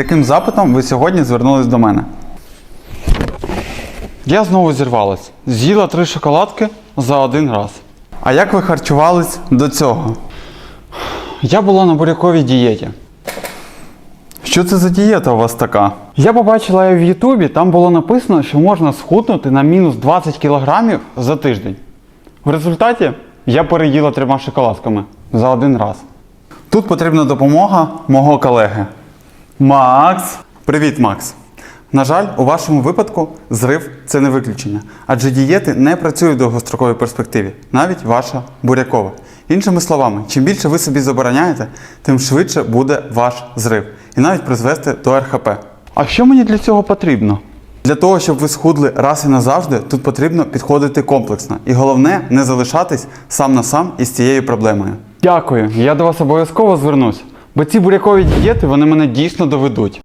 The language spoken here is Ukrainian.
Яким запитом ви сьогодні звернулись до мене? Я знову зірвалась. З'їла три шоколадки за один раз. А як ви харчувались до цього? Я була на буряковій дієті. Що це за дієта у вас така? Я побачила її в Ютубі, там було написано, що можна схуднути на мінус 20 кілограмів за тиждень. В результаті я переїла трьома шоколадками за один раз. Тут потрібна допомога мого колеги. Макс. Привіт, Макс. На жаль, у вашому випадку зрив це не виключення, адже дієти не працюють в довгостроковій перспективі, навіть ваша бурякова. Іншими словами, чим більше ви собі забороняєте, тим швидше буде ваш зрив і навіть призвести до РХП. А що мені для цього потрібно? Для того, щоб ви схудли раз і назавжди, тут потрібно підходити комплексно. І головне не залишатись сам на сам із цією проблемою. Дякую, я до вас обов'язково звернусь, бо ці бурякові дієти вони мене дійсно доведуть.